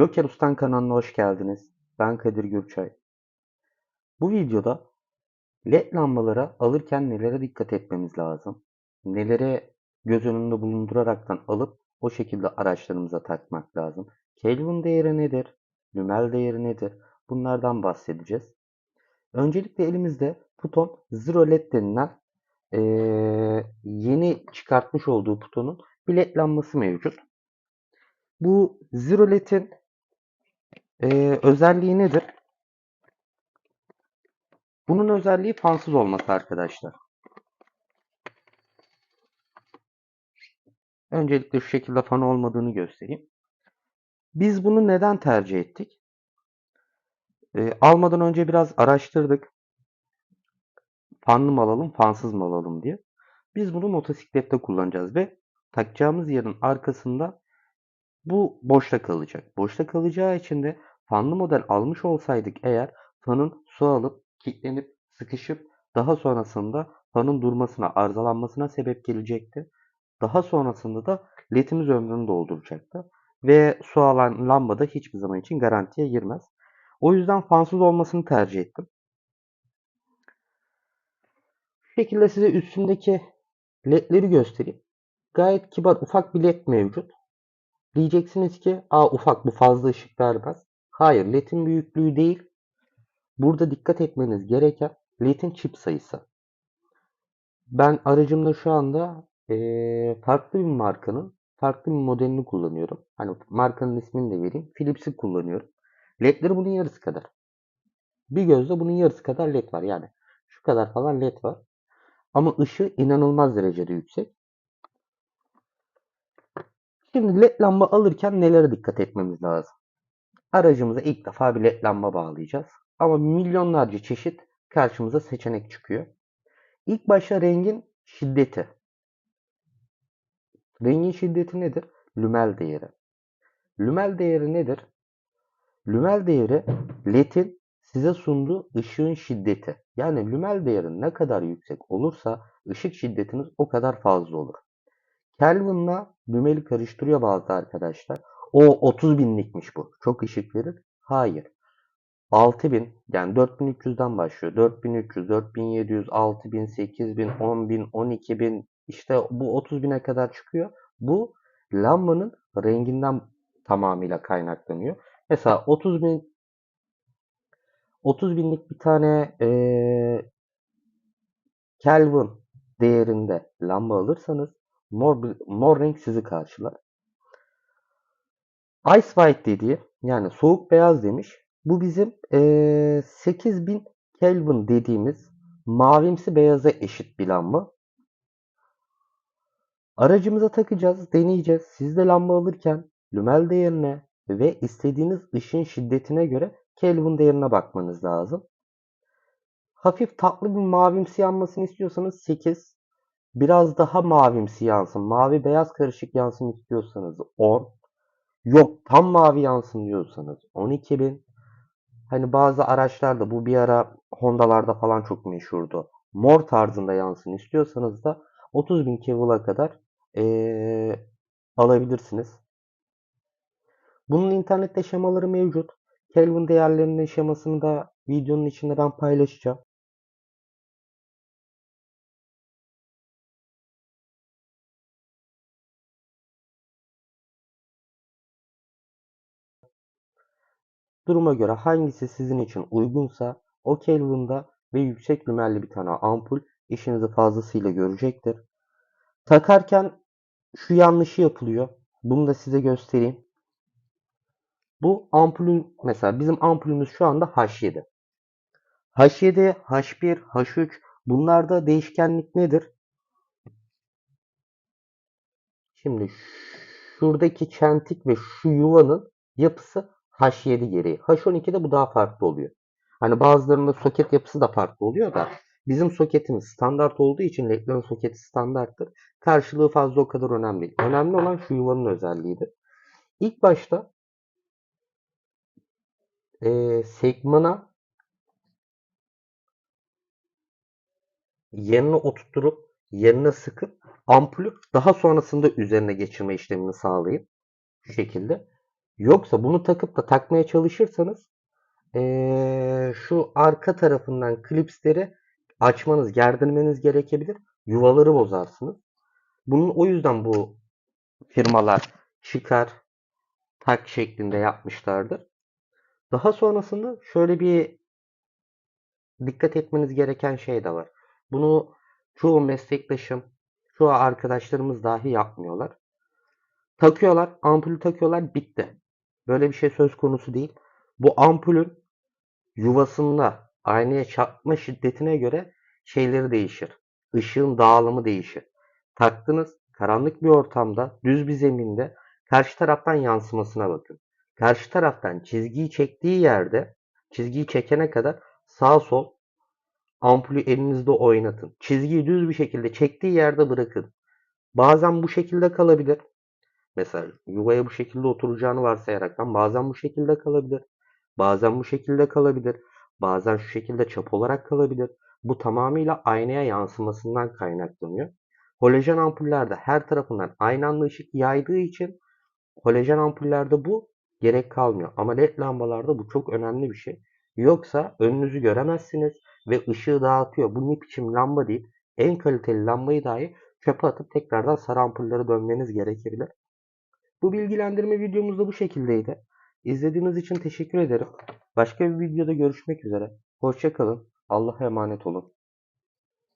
Joker Ustan kanalına hoş geldiniz. Ben Kadir Gürçay. Bu videoda LED lambalara alırken nelere dikkat etmemiz lazım? Nelere göz önünde bulunduraraktan alıp o şekilde araçlarımıza takmak lazım? Kelvin değeri nedir? Lümel değeri nedir? Bunlardan bahsedeceğiz. Öncelikle elimizde Puton Zero LED denilen eee, yeni çıkartmış olduğu Puton'un bir LED lambası mevcut. Bu Zero LED'in eee, özelliği nedir? Bunun özelliği fansız olması arkadaşlar. Öncelikle şu şekilde fan olmadığını göstereyim. Biz bunu neden tercih ettik? Eee, almadan önce biraz araştırdık. Fanlı mı alalım, fansız mı alalım diye. Biz bunu motosiklette kullanacağız ve takacağımız yerin arkasında bu boşta kalacak. Boşta kalacağı için de fanlı model almış olsaydık eğer fanın su alıp kilitlenip sıkışıp daha sonrasında fanın durmasına, arızalanmasına sebep gelecekti. Daha sonrasında da ledimiz ömrünü dolduracaktı. Ve su alan lamba da hiçbir zaman için garantiye girmez. O yüzden fansız olmasını tercih ettim. Şu şekilde size üstündeki ledleri göstereyim. Gayet kibar ufak bir led mevcut. Diyeceksiniz ki Aa, ufak bu fazla ışık vermez. Hayır ledin büyüklüğü değil. Burada dikkat etmeniz gereken ledin çip sayısı. Ben aracımda şu anda eee, farklı bir markanın farklı bir modelini kullanıyorum. Hani markanın ismini de vereyim. Philips'i kullanıyorum. Ledleri bunun yarısı kadar. Bir gözde bunun yarısı kadar led var. Yani şu kadar falan led var. Ama ışığı inanılmaz derecede yüksek. Şimdi led lamba alırken nelere dikkat etmemiz lazım? Aracımıza ilk defa bir led lamba bağlayacağız. Ama milyonlarca çeşit karşımıza seçenek çıkıyor. İlk başta rengin şiddeti. Rengin şiddeti nedir? Lümel değeri. Lümel değeri nedir? Lümel değeri ledin size sunduğu ışığın şiddeti. Yani lümel değeri ne kadar yüksek olursa ışık şiddetiniz o kadar fazla olur. Kelvin'la lümeli karıştırıyor bazı arkadaşlar. O 30 binlikmiş bu. Çok ışık verir. Hayır. 6000 yani 4300'den başlıyor. 4300, 4700, 6000, 8000, 10000, 12000 işte bu 30 bine kadar çıkıyor. Bu lambanın renginden tamamıyla kaynaklanıyor. Mesela 30 bin 30 binlik bir tane eee Kelvin değerinde lamba alırsanız mor, mor renk sizi karşılar. Ice White dediği yani soğuk beyaz demiş. Bu bizim eee 8000 Kelvin dediğimiz mavimsi beyaza eşit bir lamba. Aracımıza takacağız, deneyeceğiz. Siz de lamba alırken lümel değerine ve istediğiniz ışın şiddetine göre Kelvin değerine bakmanız lazım. Hafif tatlı bir mavimsi yanmasını istiyorsanız 8. Biraz daha mavimsi yansın, mavi beyaz karışık yansın istiyorsanız 10. Yok tam mavi yansın diyorsanız 12.000. Hani bazı araçlarda bu bir ara Honda'larda falan çok meşhurdu. Mor tarzında yansın istiyorsanız da 30.000 Kevil'a kadar eee, alabilirsiniz. Bunun internette şemaları mevcut. Kelvin değerlerinin şemasını da videonun içinde ben paylaşacağım. Duruma göre hangisi sizin için uygunsa o Kelvin'da ve yüksek lümerli bir tane ampul işinizi fazlasıyla görecektir. Takarken şu yanlışı yapılıyor. Bunu da size göstereyim. Bu ampulün mesela bizim ampulümüz şu anda H7. H7, H1, H3 bunlarda değişkenlik nedir? Şimdi şuradaki çentik ve şu yuvanın yapısı H7 gereği. H12'de bu daha farklı oluyor. Hani bazılarında soket yapısı da farklı oluyor da bizim soketimiz standart olduğu için ledlerin soketi standarttır. Karşılığı fazla o kadar önemli değil. Önemli olan şu yuvanın özelliğidir. İlk başta eee segmana yerine oturtturup yerine sıkıp ampulü daha sonrasında üzerine geçirme işlemini sağlayıp şu şekilde Yoksa bunu takıp da takmaya çalışırsanız eee, şu arka tarafından klipsleri açmanız, gerdirmeniz gerekebilir. Yuvaları bozarsınız. Bunun o yüzden bu firmalar çıkar tak şeklinde yapmışlardır. Daha sonrasında şöyle bir dikkat etmeniz gereken şey de var. Bunu çoğu meslektaşım, çoğu arkadaşlarımız dahi yapmıyorlar. Takıyorlar, ampulü takıyorlar, bitti. Böyle bir şey söz konusu değil. Bu ampulün yuvasında aynaya çarpma şiddetine göre şeyleri değişir. Işığın dağılımı değişir. Taktınız karanlık bir ortamda, düz bir zeminde karşı taraftan yansımasına bakın. Karşı taraftan çizgiyi çektiği yerde, çizgiyi çekene kadar sağ sol ampulü elinizde oynatın. Çizgiyi düz bir şekilde çektiği yerde bırakın. Bazen bu şekilde kalabilir. Mesela yuvaya bu şekilde oturacağını varsayaraktan bazen bu şekilde kalabilir. Bazen bu şekilde kalabilir. Bazen şu şekilde çap olarak kalabilir. Bu tamamıyla aynaya yansımasından kaynaklanıyor. Halojen ampullerde her tarafından aynı anda ışık yaydığı için halojen ampullerde bu gerek kalmıyor. Ama led lambalarda bu çok önemli bir şey. Yoksa önünüzü göremezsiniz ve ışığı dağıtıyor. Bu ne biçim lamba değil. En kaliteli lambayı dahi çöpe atıp tekrardan sarı ampullere dönmeniz gerekebilir. Bu bilgilendirme videomuz da bu şekildeydi. İzlediğiniz için teşekkür ederim. Başka bir videoda görüşmek üzere. Hoşça kalın. Allah'a emanet olun.